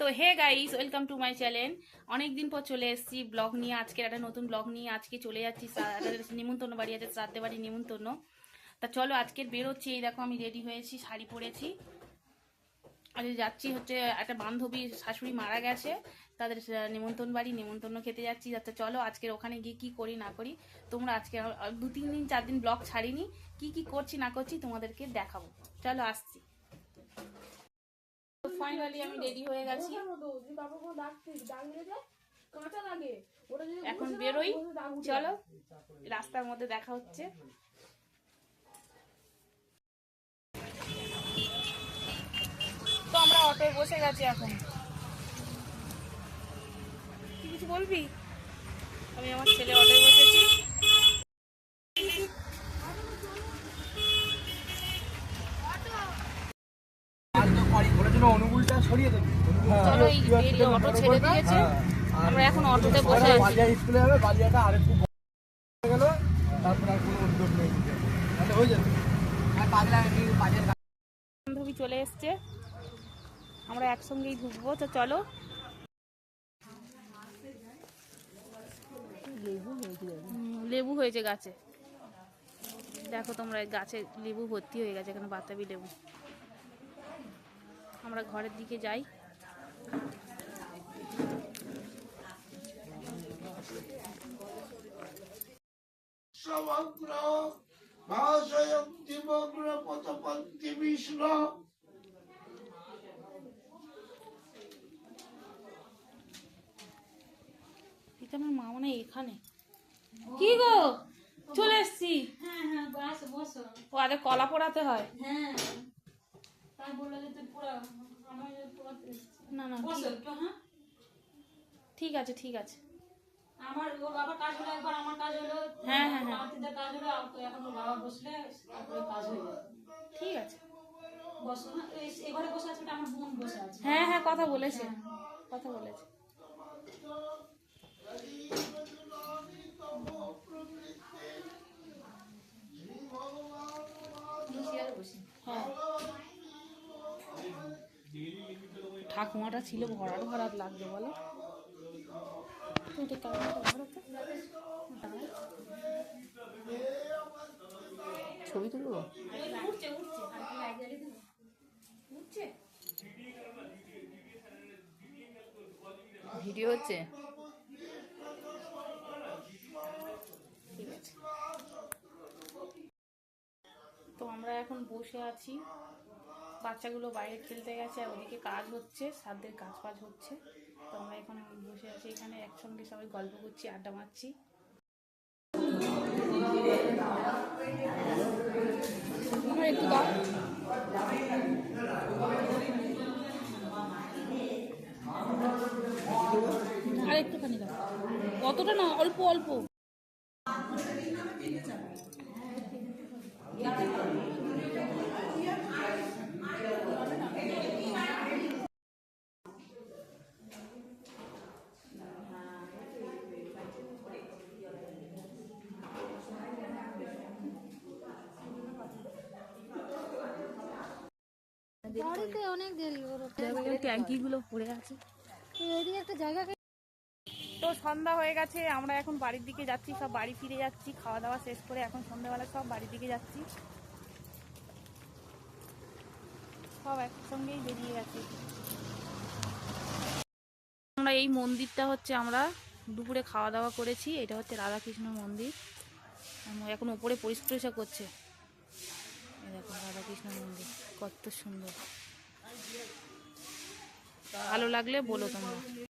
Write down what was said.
তো hey guys, welcome to my channel. অনেক দিন পর চলে এসেছি ব্লগ নিয়ে। আজকের একটা নতুন ব্লগ নিয়ে আজকে চলে যাচ্ছি। নিমন্ত্রণ বাড়ি আছে, শ্রাদ্ধে বাড়ি নিমন্ত্রণ। তা চলো আজকের বেরোচ্ছি। এই দেখো, আমি রেডি হয়েছি, শাড়ি পরেছি। আর যাচ্ছি হচ্ছে, একটা বান্ধবী শাশুড়ি মারা গেছে। তাদের নিমন্ত্রণ বাড়ি, নিমন্ত্রণ খেতে যাচ্ছি। যাতে চলো, আজকের ওখানে গিয়ে কি করি, না করি, তোমরা আজকে দু তিন দিন, চার দিন ব্লগ ছাড়িনি। কি কি করছি, না করছি তোমাদেরকে দেখাবো। চলো, আসছি। ফাইনালি আমি রেডি হয়ে গেছি। এখন বেরোই। চলো। রাস্তার মধ্যে দেখা হচ্ছে। তো আমরা অটোয় বসে গেছি এখন। কিছু বলবি? আমি আমার ছেলে অটোয় বসেছি। চলো এই এই অটো ছেড়ে দিয়েছে। আমরা এখন অটোতে বসে আছি। বালিয়া স্কুলে যাবে বালিয়াটা গেল তারপর আর কোনো উদ্যোগ নেই। তাহলে হয়ে যাবে। আর বাজার বান্ধবী চলে এসছে। আমরা একসঙ্গেই ঢুকবো তো চলো। লেবু হয়েছে গাছে। দেখো তোমরা গাছে লেবু ভর্তি হয়ে গেছে এখানে বাতাবি লেবু। আমরা ঘরের দিকে যাই। সমগ্র পতপন্তি বিষ্ণু। এটা আমার মা মনে এখানে। কি গো? চলে এসছি। হ্যাঁ হ্যাঁ বসো বসো ও আরে কলা পোড়াতে হয়। হ্যাঁ। না না ঠিক- হ্যাঁ? ঠিক আছে ঠিক আছে। আমার ওর বাবার কাজ হলো একবার আমার কাজ হলো হ্যাঁ, হ্যাঁ, হ্যাঁ। কাজ হলো এখন ওর বাবা বসলে তারপরে কাজ হয়ে যাবে। ঠিক আছে। বসো না এবারে বসে আছে আমার বোন বসে আছে। হ্যাঁ হ্যাঁ কথা বলেছে। কথা বলেছে। হ্যাঁ। ঠাকুমাটা ছিল ভরাট ভরাট লাগছে বলো। ছবি তুলবো? ভিডিও হচ্ছে? তো আমরা এখন বসে আছি। বাচ্চাগুলো বাইরে খেলতে গেছে, আর ওদিকে কাজ হচ্ছে, সাধ্যের কাজ ফাজ হচ্ছে। তো আমরা এখন বসে আছি এখানে, একসঙ্গে সবাই গল্প করছি, আড্ডা মারছি। একটু দাও। আর একটুখানি দাও। অতটা না, অল্প অল্প। বাড়িতে অনেক দেরি ট্যাঙ্কিগুলো পড়ে আছে। এদিকে একটা জায়গা তো সন্ধ্যা হয়ে গেছে আমরা এখন বাড়ির দিকে যাচ্ছি সব বাড়ি ফিরে যাচ্ছি খাওয়া দাওয়া শেষ করে এখন সন্ধ্যাবেলা সব বাড়ির দিকে যাচ্ছি। সব একসঙ্গেই বেরিয়ে গেছে। আমরা এই মন্দিরটা হচ্ছে আমরা দুপুরে খাওয়া দাওয়া করেছি এটা হচ্ছে রাধাকৃষ্ণ মন্দির। এখন উপরে পরিষ্কার করছে। রাধাকৃষ্ণ মন্দির। কত সুন্দর। ভালো লাগলে বলো তোমরা।